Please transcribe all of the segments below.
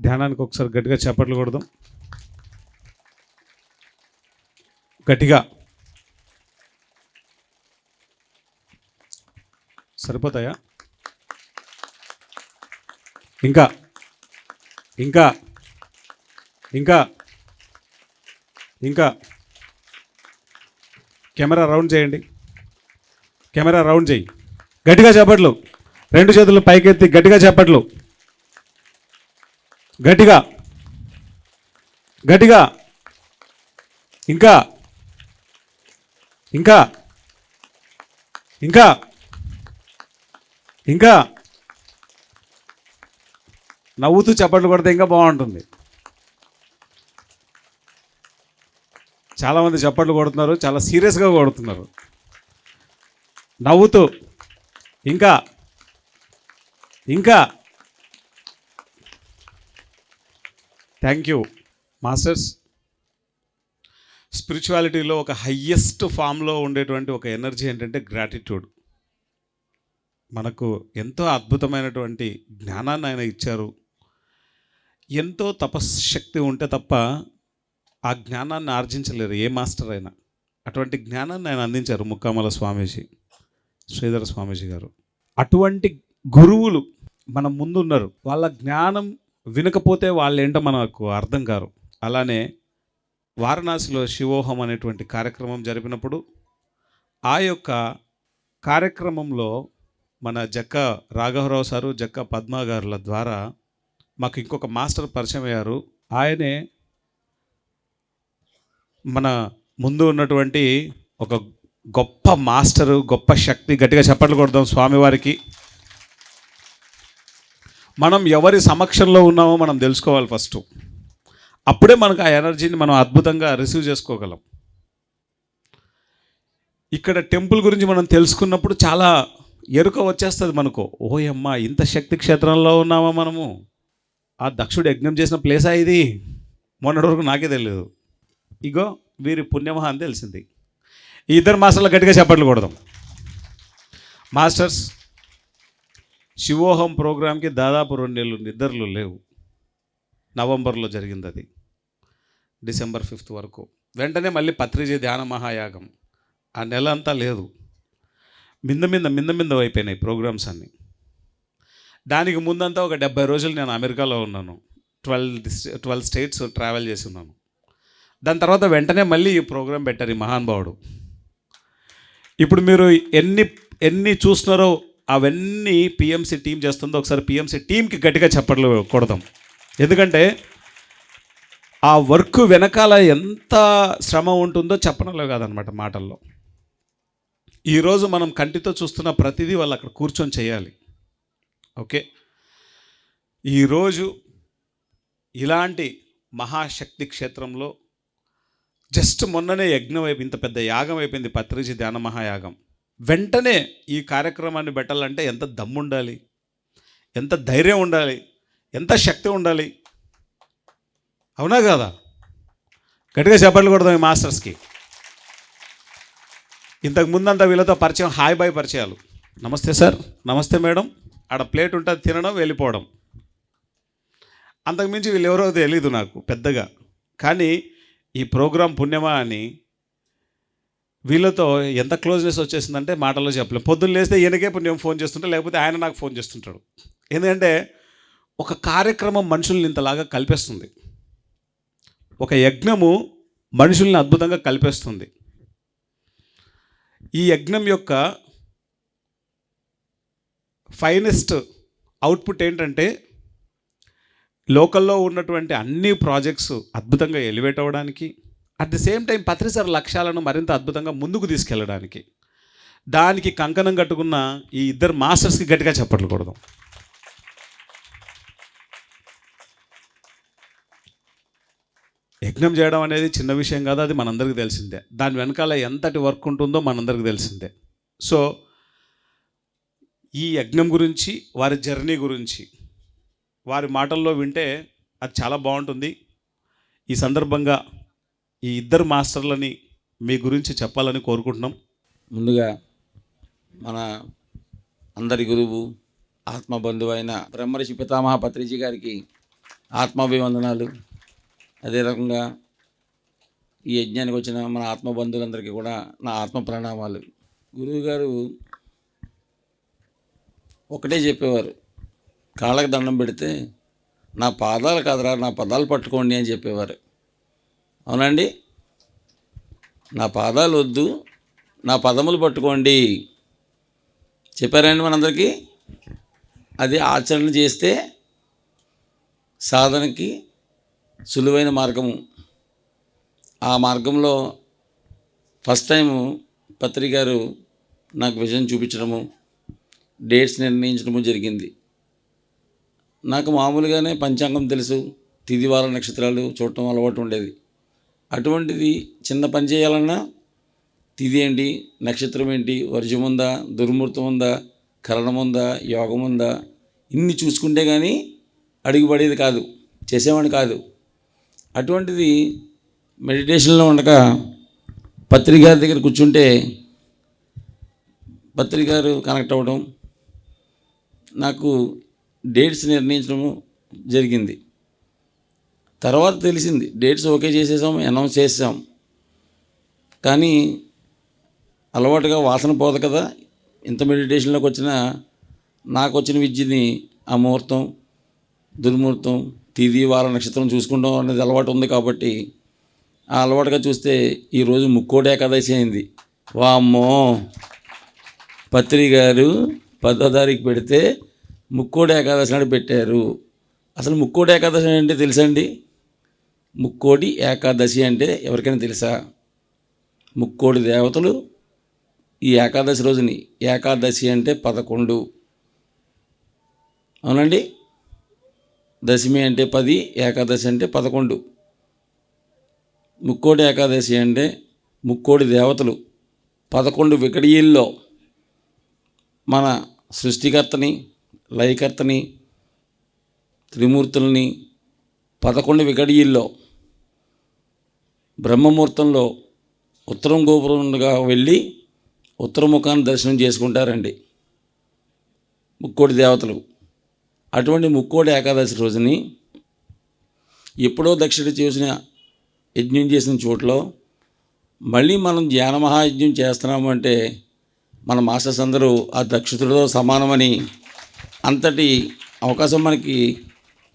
ధ్యానానికి ఒకసారి గట్టిగా చప్పట్లు కొడదాం. గట్టిగా. సరిపోతాయా? ఇంకా. ఇంకా. ఇంకా. ఇంకా. కెమెరా రౌండ్ చేయండి. కెమెరా రౌండ్ చేయి. గట్టిగా చేపట్లు రెండు చేతులు పైకెత్తి గట్టిగా చేపట్లు గట్టిగా గట్టిగా ఇంకా ఇంకా ఇంకా ఇంకా. నవ్వుతూ చప్పట్లు కొడితే ఇంకా బాగుంటుంది. చాలామంది చప్పట్లు కొడుతున్నారు చాలా సీరియస్గా కొడుతున్నారు. నవ్వుతూ ఇంకా ఇంకా. థ్యాంక్ యూ మాస్టర్స్ స్పిరిచువాలిటీలో ఒక హయ్యెస్ట్ ఫామ్లో ఉండేటువంటి ఒక ఎనర్జీ ఏంటంటే గ్రాటిట్యూడ్ మనకు ఎంతో అద్భుతమైనటువంటి జ్ఞానాన్ని ఆయన ఇచ్చారు. ఎంతో తపశ్శక్తి ఉంటే తప్ప ఆ జ్ఞానాన్ని ఆర్జించలేరు ఏ మాస్టర్ అయినా. అటువంటి జ్ఞానాన్ని ఆయన అందించారు ముక్కామల స్వామీజీ శ్రీధర స్వామీజీ గారు. అటువంటి గురువులు మన ముందున్నారు. వాళ్ళ జ్ఞానం వినకపోతే వాళ్ళు ఏంటో మనకు అర్థం కారు. అలానే వారణాసిలో శివోహం అనేటువంటి కార్యక్రమం జరిపినప్పుడు ఆ యొక్క కార్యక్రమంలో మన జక్క రాఘవరావు సారు జక్క పద్మ గారుల ద్వారా మాకు ఇంకొక మాస్టర్ పరిచయం అయ్యారు. ఆయనే మన ముందు ఉన్నటువంటి ఒక గొప్ప మాస్టరు గొప్ప శక్తి గట్టిగా చెప్పట్లు కొడదాం స్వామివారికి. మనం ఎవరి సమక్షంలో ఉన్నామో మనం తెలుసుకోవాలి ఫస్ట్. అప్పుడే మనకు ఆ ఎనర్జీని మనం అద్భుతంగా రిసీవ్ చేసుకోగలం. ఇక్కడ టెంపుల్ గురించి మనం తెలుసుకున్నప్పుడు చాలా ఎరుక వచ్చేస్తుంది మనకు. ఓయమ్మ ఇంత శక్తి క్షేత్రంలో ఉన్నామా మనము? ఆ దక్షుడు యజ్ఞం చేసిన ప్లేసా ఇది? మొన్నటి వరకు నాకే తెలియదు ఇగో వీరి పుణ్యమహా అని తెలిసింది. ఈ ఇద్దరు మాస్టర్లు గట్టిగా చెప్పట్లు కొడదాం. మాస్టర్స్ శివోహం ప్రోగ్రామ్కి దాదాపు రెండేళ్ళు నిద్రలు లేవు. నవంబర్లో జరిగింది అది. డిసెంబర్ ఫిఫ్త్ వరకు. వెంటనే మళ్ళీ పత్రిజీ ధ్యాన మహాయాగం. ఆ నెల అంతా లేదు. మింద మింద మింద మింద అయిపోయినాయి ప్రోగ్రామ్స్ అన్నీ. దానికి ముందంతా ఒక డెబ్బై రోజులు నేను అమెరికాలో ఉన్నాను. ట్వెల్వ్ ట్వెల్వ్ స్టేట్స్ ట్రావెల్ చేసి ఉన్నాను. దాని తర్వాత వెంటనే మళ్ళీ ఈ ప్రోగ్రాం పెట్టారు ఈ మహానుభావుడు. ఇప్పుడు మీరు ఎన్ని ఎన్ని చూస్తున్నారో అవన్నీ పిఎంసీ టీం చేస్తుందో ఒకసారి పిఎంసీ టీంకి గట్టిగా చెప్పట్లు కొడదాం. ఎందుకంటే ఆ వర్క్ వెనకాల ఎంత శ్రమ ఉంటుందో చెప్పనలో కాదనమాట మాటల్లో. ఈరోజు మనం కంటితో చూస్తున్న ప్రతిదీ వాళ్ళు అక్కడ కూర్చొని చేయాలి. ఓకే? ఈరోజు ఇలాంటి మహాశక్తి క్షేత్రంలో జస్ట్ మొన్ననే యజ్ఞం అయిపోయింది ఇంత పెద్ద యాగం అయిపోయింది పత్రిజీ ధ్యాన మహాయాగం. వెంటనే ఈ కార్యక్రమాన్ని పెట్టాలంటే ఎంత దమ్ము ఉండాలి ఎంత ధైర్యం ఉండాలి? ఎంత శక్తి ఉండాలి? అవునా కదా? గట్టిగా చెప్పట్లు కొడదాం ఈ మాస్టర్స్కి. ఇంతకు ముందంతా వీళ్ళతో పరిచయం హాయ్ బాయ్ పరిచయాలు. నమస్తే సార్. నమస్తే మేడం. ఆడ ప్లేట్ ఉంటుంది తినడం వెళ్ళిపోవడం. అంతకుమించి వీళ్ళు ఎవరో తెలీదు నాకు పెద్దగా. కానీ ఈ ప్రోగ్రాం పుణ్యమా అని వీళ్ళతో ఎంత క్లోజ్నెస్ వచ్చేసిందంటే మాటల్లో చెప్పలేం. పొద్దున్న లేస్తే ఈయనకే నేను ఫోన్ చేస్తుంటా లేకపోతే ఆయన నాకు ఫోన్ చేస్తుంటాడు. ఎందుకంటే ఒక కార్యక్రమం మనుషుల్ని ఇంతలాగా కలిపేస్తుంది. ఒక యజ్ఞము మనుషుల్ని అద్భుతంగా కలిపేస్తుంది. ఈ యజ్ఞం యొక్క ఫైనెస్ట్ అవుట్పుట్ ఏంటంటే లోకల్లో ఉన్నటువంటి అన్ని ప్రాజెక్ట్స్ అద్భుతంగా ఎలివేట్ అవ్వడానికి అట్ ది సేమ్ టైం పత్రిసర లక్ష్యాలను మరింత అద్భుతంగా ముందుకు తీసుకెళ్ళడానికి దానికి కంకణం కట్టుకున్న ఈ ఇద్దరు మాస్టర్స్కి గట్టిగా చప్పట్లు కొడదాం యజ్ఞం చేయడం అనేది చిన్న విషయం కాదు అది మనందరికీ తెలిసిందే. దాని వెనకాల ఎంతటి వర్క్ ఉంటుందో మనందరికీ తెలిసిందే. సో ఈ యజ్ఞం గురించి వారి జర్నీ గురించి వారి మాటల్లో వింటే అది చాలా బాగుంటుంది. ఈ సందర్భంగా ఈ ఇద్దరు మాస్టర్లని మీ గురించి చెప్పాలని కోరుకుంటున్నాం. ముందుగా మన అందరి గురువు ఆత్మబంధువు అయిన బ్రహ్మర్షి పితామహ పత్రిజీ గారికి ఆత్మాభివందనాలు. అదే రకంగా ఈ యజ్ఞానికి వచ్చిన మన ఆత్మ బంధువులందరికీ కూడా నా ఆత్మ ప్రణామాలు. గురువుగారు ఒకటే చెప్పేవారు కాళ్ళకి దండం పెడితే నా పాదాలు కాదురా నా పదాలు పట్టుకోండి అని చెప్పేవారు. అవునండి? నా పాదాలు వద్దు నా పదములు పట్టుకోండి. చెప్పారండి మనందరికీ? అది ఆచరణ చేస్తే సాధనకి సులువైన మార్గము. ఆ మార్గంలో ఫస్ట్ టైము పత్రి గారు నాకు విజన్ చూపించడము డేట్స్ నిర్ణయించడము జరిగింది. నాకు మామూలుగానే పంచాంగం తెలుసు తిదివార నక్షత్రాలు చూడటం అలవాటు ఉండేది. అటువంటిది చిన్న పని చేయాలన్నా తిది ఏంటి నక్షత్రం ఏంటి? వర్జం ఉందా దుర్ముహూర్తం ఉందా కరణం ఉందా యోగం ఉందా ఇన్ని చూసుకుంటే కానీ అడుగుపడేది కాదు. చేసేవాడిని కాదు. అటువంటిది మెడిటేషన్లో ఉండక పత్రికారి దగ్గర కూర్చుంటే పత్రికారు కనెక్ట్ అవ్వడం నాకు డేట్స్ నిర్ణయించడం జరిగింది. తర్వాత తెలిసింది డేట్స్ ఓకే చేసేసాం అనౌన్స్ చేసాం కానీ అలవాటుగా వాసన పోదు కదా. ఇంత మెడిటేషన్లోకి వచ్చిన నాకు వచ్చిన విద్యని ఆ ముహూర్తం దుర్ముహూర్తం తిది వార నక్షత్రం చూసుకుంటాం అనేది అలవాటు ఉంది కాబట్టి ఆ అలవాటుగా చూస్తే ఈరోజు ముక్కోటి ఏకాదశి అయింది. వామ్మో! పత్రి గారు పదో తారీఖు పెడితే ముక్కోటి ఏకాదశి నాడు పెట్టారు. అసలు ముక్కోటి ఏకాదశి అంటే తెలుసండి ముక్కోటి ఏకాదశి అంటే ఎవరికైనా తెలుసా? ముక్కోటి దేవతలు ఈ ఏకాదశి రోజుని. ఏకాదశి అంటే పదకొండు. అవునండి? దశమి అంటే పది ఏకాదశి అంటే పదకొండు. ముక్కోటి ఏకాదశి అంటే ముక్కోటి దేవతలు పదకొండు వికడీల్లో మన సృష్టికర్తని లయకర్తని త్రిమూర్తుల్ని పదకొండు వికడీల్లో బ్రహ్మముహూర్తంలో ఉత్తరం గోపురంగా వెళ్ళి ఉత్తరముఖాన్ని దర్శనం చేసుకుంటారండి ముక్కోటి దేవతలు. అటువంటి ముక్కోటి ఏకాదశి రోజుని ఎప్పుడో దక్షిణ చేసిన యజ్ఞం చేసిన చోట్లో మళ్ళీ మనం ధ్యాన మహాయజ్ఞం చేస్తున్నాము అంటే మన మాస్టర్స్ అందరూ ఆ దక్షితుడితో సమానమని అంతటి అవకాశం మనకి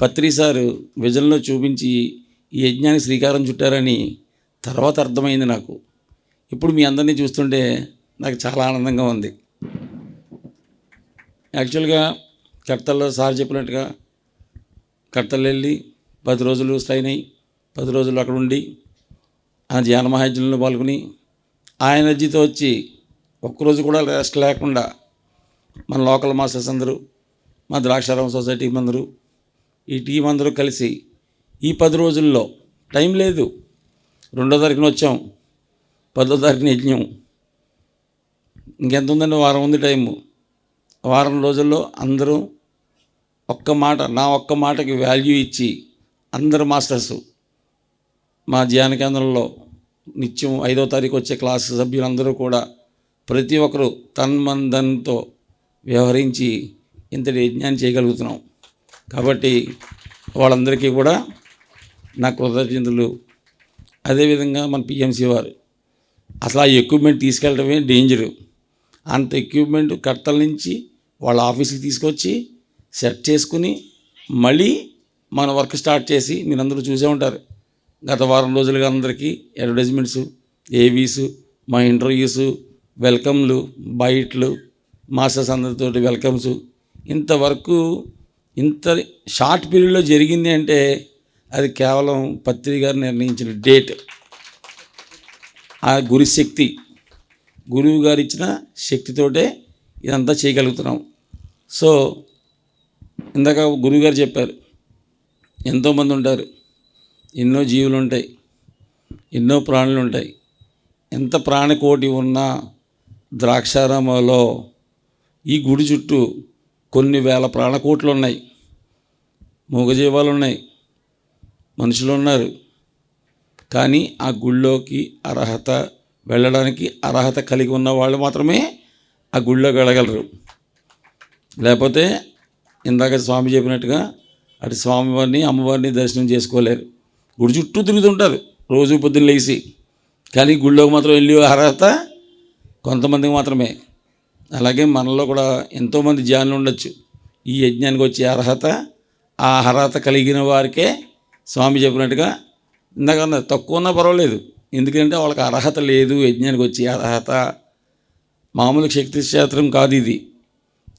పత్రి సారు విజన్లో చూపించి ఈ యజ్ఞానికి శ్రీకారం చుట్టారని తర్వాత అర్థమైంది నాకు. ఇప్పుడు మీ అందరినీ చూస్తుంటే నాకు చాలా ఆనందంగా ఉంది. యాక్చువల్గా కర్తల్లో సార్ చెప్పినట్టుగా కర్తలు వెళ్ళి పది రోజులు స్ట్రైన్ అయ్యి పది రోజులు అక్కడ ఉండి ఆ ధ్యాన మహాజ్యంలో పాల్గొని ఆ ఎనర్జీతో వచ్చి ఒక్కరోజు కూడా రెస్ట్ లేకుండా మన లోకల్ మాస్టర్స్ అందరూ మా ద్రాక్షారామ సొసైటీ అందరూ ఈ టీం అందరూ కలిసి ఈ పది రోజుల్లో టైం లేదు. రెండో తారీఖున వచ్చాం. పదో తారీఖున యజ్ఞం. ఇంకెంత ఉందండి వారం ఉంది టైము. వారం రోజుల్లో అందరూ ఒక్క మాట నా ఒక్క మాటకి వాల్యూ ఇచ్చి అందరు మాస్టర్స్ మా ధ్యాన కేంద్రంలో నిత్యం ఐదో తారీఖు వచ్చే క్లాస్ సభ్యులందరూ కూడా ప్రతి ఒక్కరు తన్మందన్తో వ్యవహరించి ఇంతటి యజ్ఞాన్ని చేయగలుగుతున్నాం. కాబట్టి వాళ్ళందరికీ కూడా నా కృతజ్ఞతలు అదేవిధంగా మన పిఎంసీ వారు అసలు ఆ ఎక్విప్మెంట్ తీసుకెళ్ళడమే డేంజరు అంత ఎక్విప్మెంట్ కట్టల నుంచి వాళ్ళ ఆఫీస్కి తీసుకొచ్చి సెట్ చేసుకుని మళ్ళీ మన వర్క్ స్టార్ట్ చేసి మీరందరూ చూసే ఉంటారు. గత వారం రోజులుగా అందరికీ అడ్వర్టైజ్మెంట్స్ ఏవీస్ మా ఇంటర్వ్యూస్ వెల్కమ్లు బయట్లు మాస్టర్స్ అందరితోటి వెల్కమ్స్ ఇంతవరకు ఇంత షార్ట్ పీరియడ్లో జరిగింది అంటే అది కేవలం పత్రి గారు నిర్ణయించిన డేట్. ఆ గురి శక్తి గురువు గారు ఇచ్చిన శక్తితోటే ఇదంతా చేయగలుగుతున్నాం. సో ఇందాక గురువు గారు చెప్పారు ఎంతోమంది ఉంటారు ఎన్నో జీవులు ఉంటాయి ఎన్నో ప్రాణులు ఉంటాయి. ఎంత ప్రాణకోటి ఉన్నా ద్రాక్షారామంలో ఈ గుడి చుట్టూ కొన్ని వేల ప్రాణకోట్లు ఉన్నాయి మూగజీవాలు ఉన్నాయి మనుషులు ఉన్నారు. కానీ ఆ గుళ్ళోకి అర్హత వెళ్ళడానికి అర్హత కలిగి ఉన్న వాళ్ళు మాత్రమే ఆ గుళ్ళోకి వెళ్ళగలరు. లేకపోతే ఇందాక స్వామి చెప్పినట్టుగా అటు స్వామివారిని అమ్మవారిని దర్శనం చేసుకోలేరు. గుడి చుట్టూ తిరుగుతుంటారు రోజు పొద్దున్న లేచి. కానీ గుడిలోకి మాత్రం వెళ్ళి అర్హత కొంతమందికి మాత్రమే. అలాగే మనలో కూడా ఎంతోమంది జ్ఞానులు ఉండొచ్చు. ఈ యజ్ఞానికి వచ్చే అర్హత ఆ అర్హత కలిగిన వారికే స్వామి చెప్పినట్టుగా ఇందాక తక్కువ ఉన్నా పర్వాలేదు. ఎందుకంటే వాళ్ళకి అర్హత లేదు యజ్ఞానికి వచ్చే అర్హత. మామూలు శక్తి క్షేత్రం కాదు ఇది.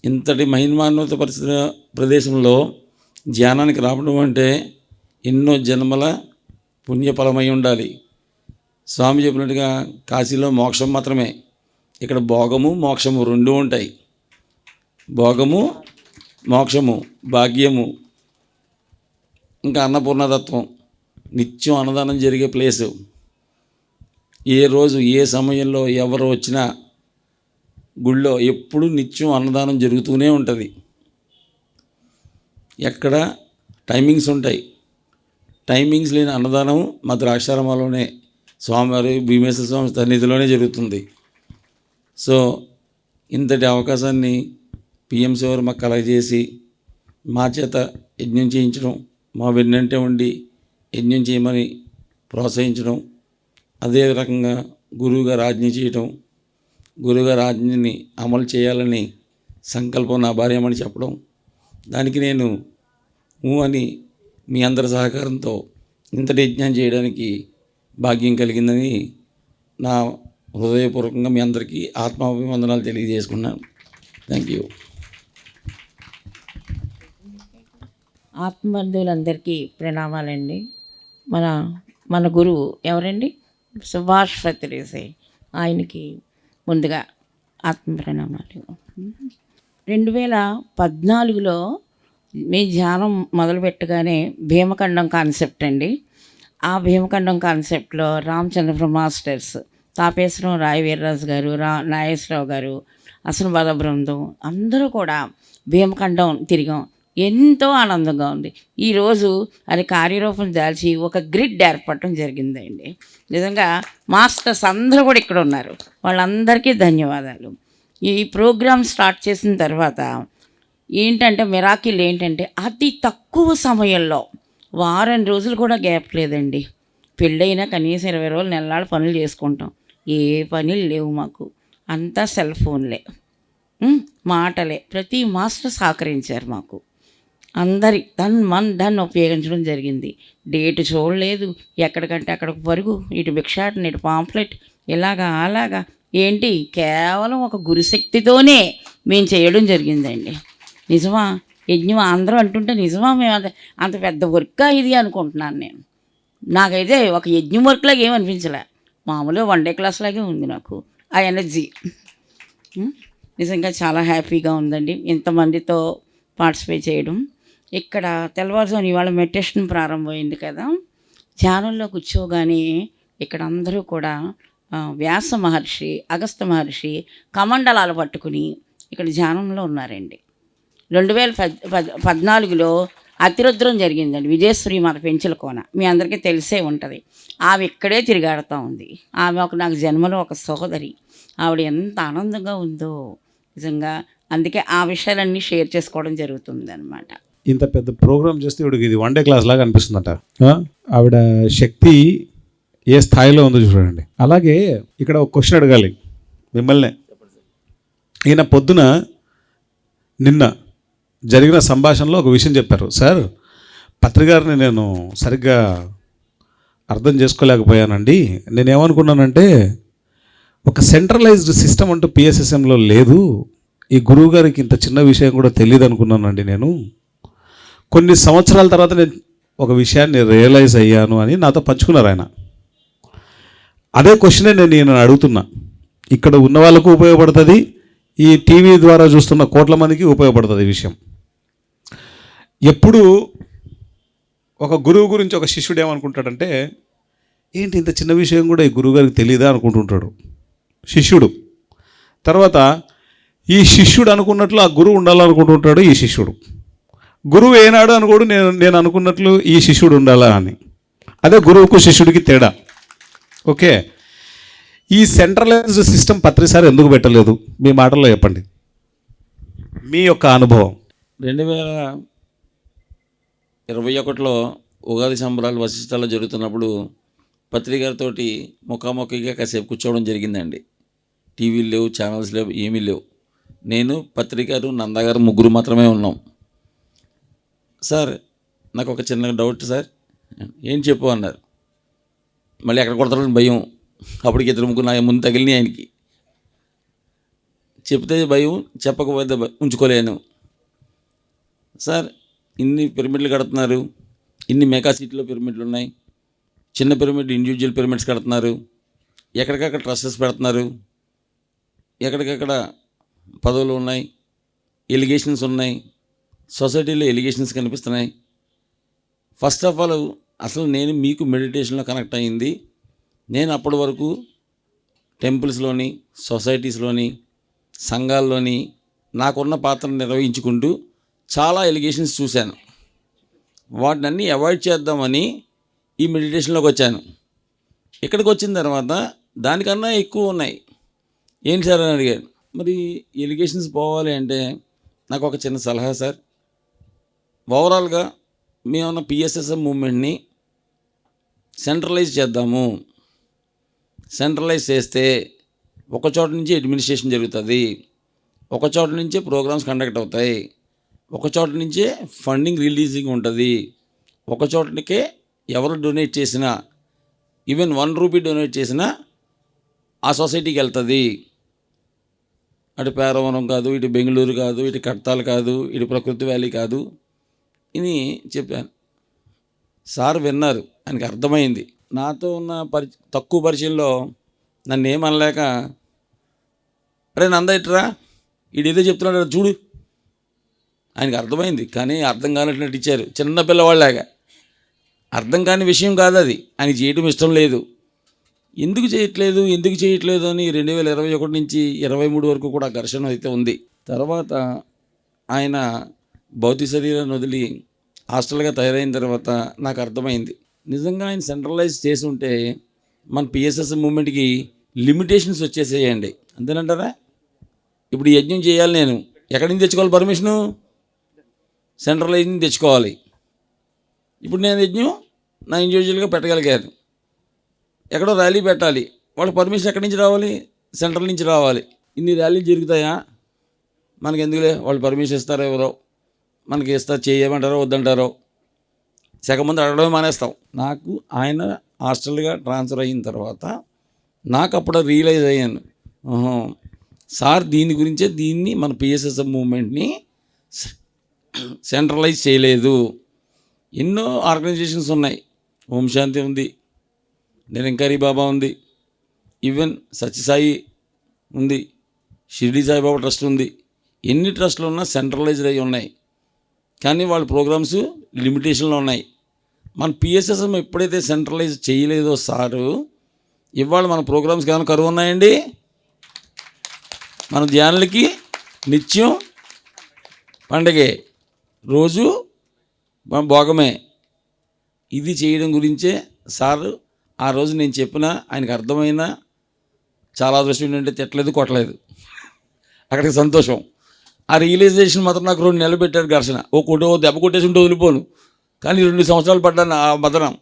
ఇంతటి మహిమాన్విత పరిస్థితి ప్రదేశంలో ధ్యానానికి రావడం అంటే ఎన్నో జన్మల పుణ్యఫలమై ఉండాలి. స్వామి చెప్పినట్టుగా కాశీలో మోక్షం మాత్రమే. ఇక్కడ భోగము మోక్షము రెండు ఉంటాయి. భోగము మోక్షము భాగ్యము. ఇంకా అన్నపూర్ణతత్వం నిత్యం అన్నదానం జరిగే ప్లేసు. ఏ రోజు ఏ సమయంలో ఎవరు వచ్చినా గుళ్ళో ఎప్పుడు నిత్యం అన్నదానం జరుగుతూనే ఉంటుంది. ఎక్కడ టైమింగ్స్ ఉంటాయి. టైమింగ్స్ లేని అన్నదానం మా ద్రాక్షారామాలోనే స్వామివారి భీమేశ్వర స్వామి సన్నిధిలోనే జరుగుతుంది. సో ఇంతటి అవకాశాన్ని పిఎంసీ వారు మాకు కలగజేసి మా చేత యజ్ఞం చేయించడం మా వెన్నంటే ఉండి యజ్ఞం చేయమని ప్రోత్సహించడం అదే రకంగా గురువుగారు ఆజ్ఞ చేయటం గురువుగారి ఆజ్ఞని అమలు చేయాలని సంకల్పం నా భార్యమని చెప్పడం. దానికి నేను ఊ అని మీ అందరి సహకారంతో ఇంతటి యజ్ఞం చేయడానికి భాగ్యం కలిగిందని నా హృదయపూర్వకంగా మీ అందరికీ ఆత్మాభివందనాలు తెలియజేసుకున్నాను. Thank you. ఆత్మబంధువులందరికీ ప్రణామాలండి. మన మన గురువు ఎవరండి? సుభాష్ ఫత్రేసే ఆయనకి ముందుగా ఆత్మ ప్రణామాలు రెండు వేల పద్నాలుగులో మీ ధ్యానం మొదలుపెట్టగానే భీమఖండం కాన్సెప్ట్ అండి. ఆ భీమఖండం కాన్సెప్ట్లో రామచంద్ర మాస్టర్స్ తాపేశ్వరం రాయ వీర్రాజు గారు రా నాగేశ్వరరావు గారు అసలు బృందం అందరూ కూడా భీమఖండం తిరిగాం. ఎంతో ఆనందంగా ఉంది. ఈరోజు అది కార్యరూపం దాల్చి ఒక గ్రిడ్ ఏర్పడటం జరిగిందండి. నిజంగా మాస్టర్స్ అందరూ కూడా ఇక్కడ ఉన్నారు. వాళ్ళందరికీ ధన్యవాదాలు. ఈ ప్రోగ్రామ్ స్టార్ట్ చేసిన తర్వాత ఏంటంటే మిరాకిల్ ఏంటంటే అతి తక్కువ సమయంలో వారం రోజులు కూడా గ్యాప్ లేదండి. పెళ్ళైనా కనీసం ఇరవై రోజులు నెలలాడు పనులు చేసుకుంటాం. ఏ పనులు లేవు మాకు. అంతా సెల్ ఫోన్లే. మాటలే. ప్రతి మాస్టర్ సహకరించారు మాకు. అందరి తన్ మన్ దాన్ని ఉపయోగించడం జరిగింది. డేట్ చూడలేదు. ఎక్కడికంటే అక్కడికి పరుగు. ఇటు భిక్షాటన ఇటు పాంప్లెట్ ఇలాగా అలాగా. ఏంటి? కేవలం ఒక గురుశక్తితోనే మేము చేయడం జరిగిందండి. నిజమా? యజ్ఞం అందరూ అంటుంటే నిజమా? మేము అంత అంత పెద్ద వర్క్ ఇది అనుకుంటున్నాను నేను. నాకైతే ఒక యజ్ఞం వర్క్లాగా ఏమనిపించలే మామూలుగా వన్ డే క్లాస్ లాగే ఉంది నాకు. ఆ ఎనర్జీ. నిజంగా చాలా హ్యాపీగా ఉందండి. ఇంతమందితో పార్టిసిపేట్ చేయడం. ఇక్కడ తెల్లవారుజామున ఇవాళ మెడిటేషన్ ప్రారంభమైంది కదా. ధ్యానంలో కూర్చోగానే ఇక్కడ అందరూ కూడా వ్యాస మహర్షి అగస్త మహర్షి కమండలాలు పట్టుకుని ఇక్కడ ధ్యానంలో ఉన్నారండి. రెండు వేల పద్ పద్ పద్నాలుగులో అతిరుద్రం జరిగిందండి. విజయశ్రీ మాత పెంచుల కోన. మీ అందరికీ తెలిసే ఉంటుంది. ఆమె ఇక్కడే తిరిగాడుతూ ఉంది. ఆమె ఒక నాకు జన్మలో ఒక సహోదరి. ఆవిడ ఎంత ఆనందంగా ఉందో. నిజంగా అందుకే ఆ విషయాలన్నీ షేర్ చేసుకోవడం జరుగుతుంది అనమాట ఇంత పెద్ద ప్రోగ్రామ్ చేస్తే ఇవిడికి ఇది వన్ డే క్లాస్ లాగా అనిపిస్తుందట. ఆవిడ శక్తి ఏ స్థాయిలో ఉందో చూడండి. అలాగే ఇక్కడ ఒక క్వశ్చన్ అడగాలి. మిమ్మల్నే. ఈయన పొద్దున నిన్న జరిగిన సంభాషణలో ఒక విషయం చెప్పారు. సార్ పత్రికారిని నేను సరిగ్గా అర్థం చేసుకోలేకపోయానండి. నేనేమనుకున్నానంటే ఒక సెంట్రలైజ్డ్ సిస్టమ్ అంటూ పిఎస్ఎస్ఎంలో లేదు. ఈ గురువు గారికి ఇంత చిన్న విషయం కూడా తెలియదు అనుకున్నానండి నేను. కొన్ని సంవత్సరాల తర్వాత నేను ఒక విషయాన్ని రియలైజ్ అయ్యాను అని నాతో పంచుకున్నారు ఆయన. అదే క్వశ్చనే నేను నేను అడుగుతున్నా. ఇక్కడ ఉన్న వాళ్ళకు ఉపయోగపడుతుంది ఈ టీవీ ద్వారా చూస్తున్న కోట్ల మందికి ఉపయోగపడుతుంది ఈ విషయం. ఎప్పుడు ఒక గురువు గురించి ఒక శిష్యుడు ఏమనుకుంటాడంటే ఏంటి ఇంత చిన్న విషయం కూడా ఈ గురువు గారికి తెలియదా అనుకుంటుంటాడు. శిష్యుడు. తర్వాత ఈ శిష్యుడు అనుకున్నట్లు ఆ గురువు ఉండాలనుకుంటుంటాడు ఈ శిష్యుడు. గురువు ఏనాడు అని కూడా నేను నేను అనుకున్నట్లు ఈ శిష్యుడు ఉండాలా అని. అదే గురువుకు శిష్యుడికి తేడా. ఓకే? ఈ సెంట్రలైజ్డ్ సిస్టమ్ పత్రిసారి ఎందుకు పెట్టలేదు? మీ మాటల్లో చెప్పండి. మీ యొక్క అనుభవం. రెండు వేల ఇరవై ఒకటిలో ఉగాది సంబరాలు వశిష్టాల్లో జరుగుతున్నప్పుడు పత్రికలతోటి ముఖాముఖిగా కాసేపు కూర్చోవడం జరిగిందండి. టీవీలు లేవు ఛానల్స్ లేవు ఏమీ లేవు. నేను పత్రికారు నందగారు ముగ్గురు మాత్రమే ఉన్నాం. సార్ నాకు ఒక చిన్న డౌట్ సార్. ఏం చెప్పు అన్నారు. మళ్ళీ ఎక్కడ కొడతారని భయం. అప్పటికి ఇద్దరు ముగ్గురు నా ముందు తగిలినాయి ఆయనకి. చెప్తే భయం చెప్పకపోతే ఉంచుకోలేను. సార్ ఇన్ని పిరమిడ్లు కడుతున్నారు. ఇన్ని మెగా సిటీలో పిరమిడ్లు ఉన్నాయి. చిన్న పిరమిడ్ ఇండివిజువల్ పిరమిడ్స్ కడుతున్నారు. ఎక్కడికక్కడ ట్రస్సెస్ పెడుతున్నారు. ఎక్కడికక్కడ పదవులు ఉన్నాయి. ఎలిగేషన్స్ ఉన్నాయి. సొసైటీలో ఎలిగేషన్స్ కనిపిస్తున్నాయి. ఫస్ట్ ఆఫ్ ఆల్ అసలు నేను మీకు మెడిటేషన్లో కనెక్ట్ అయ్యింది. నేను అప్పటి వరకు టెంపుల్స్లోని సొసైటీస్లోని సంఘాల్లోని నాకున్న పాత్రను నిర్వహించుకుంటూ చాలా ఎలిగేషన్స్ చూశాను. వాటిని అవాయిడ్ చేద్దామని ఈ మెడిటేషన్లోకి వచ్చాను. ఇక్కడికి వచ్చిన తర్వాత దానికన్నా ఎక్కువ ఉన్నాయి. ఏంటి సార్ అని అడిగాడు మరి ఎలిగేషన్స్ పోవాలి అంటే నాకు ఒక చిన్న సలహా సార్. ఓవరాల్గా మేమన్న పిఎస్ఎస్ఎం మూమెంట్ని సెంట్రలైజ్ చేద్దాము. సెంట్రలైజ్ చేస్తే ఒక చోట నుంచి అడ్మినిస్ట్రేషన్ జరుగుతుంది. ఒక చోట నుంచే ప్రోగ్రామ్స్ కండక్ట్ అవుతాయి. ఒక చోట నుంచే ఫండింగ్ రిలీజింగ్ ఉంటుంది. ఒక చోటకే ఎవరు డొనేట్ చేసినా ఈవెన్ వన్ రూపీ డొనేట్ చేసినా ఆ సొసైటీకి వెళ్తుంది. అటు పేరవరం కాదు ఇటు బెంగళూరు కాదు ఇటు కట్టాలు కాదు ఇటు ప్రకృతి వ్యాలీ కాదు. అని చెప్పాను. సార్ విన్నారు ఆయనకి అర్థమైంది. నాతో ఉన్న పరి తక్కువ పరిచయంలో నన్ను ఏమనలేక అరే నంద ఇట్రా చెప్తున్నాడు చూడు. ఆయనకి అర్థమైంది కానీ అర్థం కానట్టు ఇచ్చారు. చిన్న పిల్లవాళ్ళలాగా అర్థం కాని విషయం కాదు అది ఆయన చేయడం ఇష్టం లేదు. ఎందుకు చేయట్లేదు ఎందుకు చేయట్లేదు? అని రెండు వేల ఇరవై ఒకటి నుంచి ఇరవై మూడు వరకు కూడా ఘర్షణ అయితే ఉంది. తర్వాత ఆయన భౌతిక శరీరాన్ని వదిలి హాస్టల్గా తయారైన తర్వాత నాకు అర్థమైంది. నిజంగా ఆయన సెంట్రలైజ్ చేసి ఉంటే మన పిఎస్ఎస్ మూమెంట్కి లిమిటేషన్స్ వచ్చేసేయండి. అంతేనంటారా? ఇప్పుడు యజ్ఞం చేయాలి నేను. ఎక్కడి నుంచి తెచ్చుకోవాలి పర్మిషను? సెంట్రలైజ్ నుంచి తెచ్చుకోవాలి. ఇప్పుడు నేను యజ్ఞం నా ఇండివిజువల్గా పెట్టగలిగాను. ఎక్కడో ర్యాలీ పెట్టాలి. వాళ్ళ పర్మిషన్ ఎక్కడి నుంచి రావాలి? సెంట్రల్ నుంచి రావాలి. ఇన్ని ర్యాలీలు జరుగుతాయా? మనకెందుకులే? వాళ్ళు పర్మిషన్ ఇస్తారో ఎవరో? మనకి ఇస్తా చేయమంటారో వద్దంటారో సగం మంది అడగడమే మానేస్తాం. నాకు ఆయన హాస్టల్గా ట్రాన్స్ఫర్ అయిన తర్వాత నాకు అప్పుడు రియలైజ్ అయ్యాను. సార్ దీని గురించే దీన్ని మన పిఎస్ఎస్ మూమెంట్ని సెంట్రలైజ్ చేయలేదు. ఎన్నో ఆర్గనైజేషన్స్ ఉన్నాయి. ఓం శాంతి ఉంది నిరంకారి బాబా ఉంది ఈవెన్ సత్యసాయి ఉంది షిర్డి సాయిబాబా ట్రస్ట్ ఉంది. ఎన్ని ట్రస్టులు ఉన్నా సెంట్రలైజ్డ్ అయి ఉన్నాయి. కానీ వాళ్ళ ప్రోగ్రామ్స్ లిమిటేషన్లో ఉన్నాయి. మన పిఎస్ఎస్ఎం ఎప్పుడైతే సెంట్రలైజ్ చేయలేదో సారు ఇవాళ మన ప్రోగ్రామ్స్ ఏమైనా కరువు ఉన్నాయండి. మన ధ్యానులకి నిత్యం పండగే రోజు మన భోగమే. ఇది చేయడం గురించే సార్ ఆ రోజు నేను చెప్పిన ఆయనకు అర్థమైనా చాలా అదృష్టం ఏంటంటే తిట్టలేదు కొట్టలేదు. అక్కడికి సంతోషం. ఆ రియలైజేషన్ మాత్రం నాకు రెండు నెలలు పెట్టాడు ఘర్షణ. ఓ కొట్టు ఓ దెబ్బ కొట్టేసి ఉంటే వదిలిపోను. కానీ రెండు సంవత్సరాలు పడ్డాను ఆ మదనం.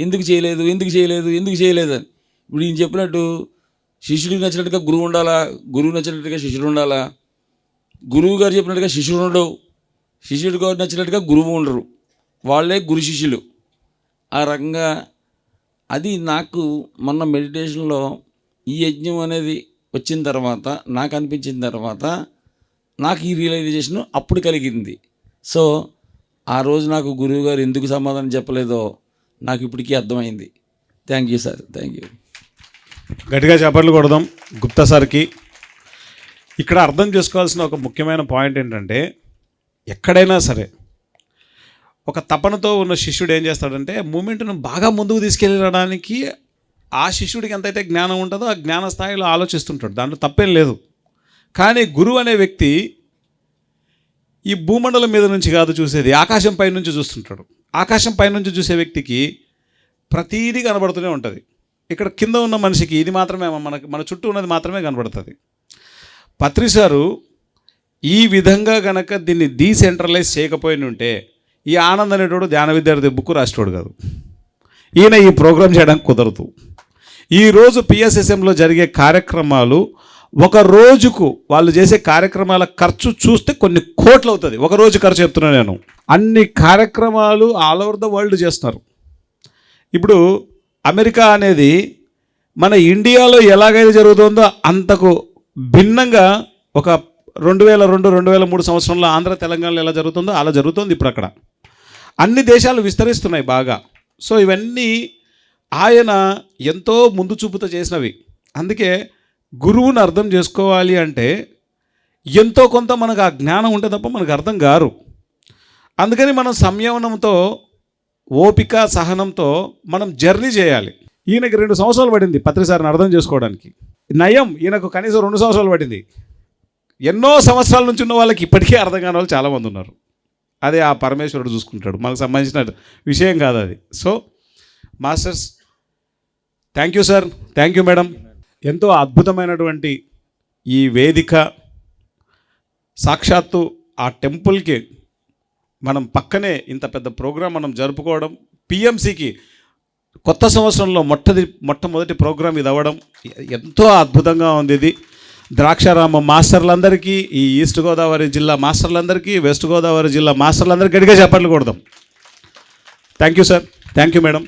ఎందుకు చేయలేదు ఎందుకు చేయలేదు ఎందుకు చేయలేదు అని. ఇప్పుడు ఈయన చెప్పినట్టు శిష్యుడికి నచ్చినట్టుగా గురువు ఉండాలా? గురువు నచ్చినట్టుగా శిష్యుడు ఉండాలా? గురువు గారు చెప్పినట్టుగా శిష్యుడు ఉండవు శిష్యుడు గారు నచ్చినట్టుగా గురువు ఉండరు. వాళ్ళే గురు శిష్యులు. ఆ రకంగా అది నాకు మొన్న మెడిటేషన్లో ఈ యజ్ఞం అనేది వచ్చిన తర్వాత నాకు అనిపించిన తర్వాత నాకు ఈ రియలైజేషన్ అప్పుడు కలిగింది. సో ఆ రోజు నాకు గురువు గారు ఎందుకు సమాధానం చెప్పలేదో నాకు ఇప్పటికీ అర్థమైంది. Thank you sir thank you గట్టిగా చేపట్లు కొడదాం గుప్తా సార్కి. ఇక్కడ అర్థం చేసుకోవాల్సిన ఒక ముఖ్యమైన పాయింట్ ఏంటంటే ఎక్కడైనా సరే ఒక తపనతో ఉన్న శిష్యుడు ఏం చేస్తాడంటే మూమెంట్ను బాగా ముందుకు తీసుకెళ్ళడానికి ఆ శిష్యుడికి ఎంతైతే జ్ఞానం ఉంటుందో ఆ జ్ఞాన స్థాయిలో ఆలోచిస్తుంటాడు. దాంట్లో తప్పేం లేదు. కానీ గురువు అనే వ్యక్తి ఈ భూమండలం మీద నుంచి కాదు చూసేది ఆకాశం పై నుంచి చూస్తుంటాడు. ఆకాశం పై నుంచి చూసే వ్యక్తికి ప్రతీది కనబడుతూనే ఉంటుంది. ఇక్కడ కింద ఉన్న మనిషికి ఇది మాత్రమే మనకి మన చుట్టూ ఉన్నది మాత్రమే కనబడుతుంది. పత్రిసారు ఈ విధంగా గనక దీన్ని డీసెంట్రలైజ్ చేయకపోయి ఉంటే ఈ ఆనంద్ అనేటోడు ధ్యాన విద్యార్థి బుక్ రాసేటోడు కాదు. ఈయన ఈ ప్రోగ్రాం చేయడానికి కుదరదు. ఈరోజు పిఎస్ఎస్ఎంలో జరిగే కార్యక్రమాలు ఒక రోజుకు వాళ్ళు చేసే కార్యక్రమాల ఖర్చు చూస్తే కొన్ని కోట్లు అవుతుంది. ఒక రోజు ఖర్చు చెప్తున్నాను నేను. అన్ని కార్యక్రమాలు ఆల్ ఓవర్ ద వరల్డ్ చేస్తున్నారు ఇప్పుడు అమెరికా అనేది మన ఇండియాలో ఎలాగైతే జరుగుతుందో అంతకు భిన్నంగా ఒక రెండు వేల రెండు రెండు వేల మూడు సంవత్సరంలో ఆంధ్ర తెలంగాణలో ఎలా జరుగుతుందో అలా జరుగుతుంది ఇప్పుడు అక్కడ. అన్ని దేశాలు విస్తరిస్తున్నాయి బాగా. సో ఇవన్నీ ఆయన ఎంతో ముందు చూపుతో చేసినవి. అందుకే గురువుని అర్థం చేసుకోవాలి అంటే ఎంతో కొంత మనకు ఆ జ్ఞానం ఉంటే తప్ప మనకు అర్థం కారు. అందుకని మనం సంయమనంతో ఓపిక సహనంతో మనం జర్నీ చేయాలి. ఈయనకి రెండు సంవత్సరాలు పడింది పత్రిసారిని అర్థం చేసుకోవడానికి. నయం ఈయనకు కనీసం రెండు సంవత్సరాలు పడింది. ఎన్నో సంవత్సరాల నుంచి ఉన్న వాళ్ళకి ఇప్పటికే అర్థం కాని వాళ్ళు చాలామంది ఉన్నారు. అదే ఆ పరమేశ్వరుడు చూసుకుంటాడు. మనకు సంబంధించిన విషయం కాదు అది. So masters thank you sir. Thank you madam. ఎంతో అద్భుతమైనటువంటి ఈ వేదిక సాక్షాత్తు ఆ టెంపుల్కి మనం పక్కనే ఇంత పెద్ద ప్రోగ్రాం మనం జరుపుకోవడం పిఎంసికి కొత్త సంవత్సరంలో మొట్టది మొట్టమొదటి ప్రోగ్రాం ఇది అవ్వడం ఎంతో అద్భుతంగా ఉంది ఇది. ద్రాక్షారామ మాస్టర్లందరికీ ఈ ఈస్ట్ గోదావరి జిల్లా మాస్టర్లందరికీ వెస్ట్ గోదావరి జిల్లా మాస్టర్లందరికీ గట్టిగా చెప్పట్లు కొడదాం. Thank you sir. Thank you madam.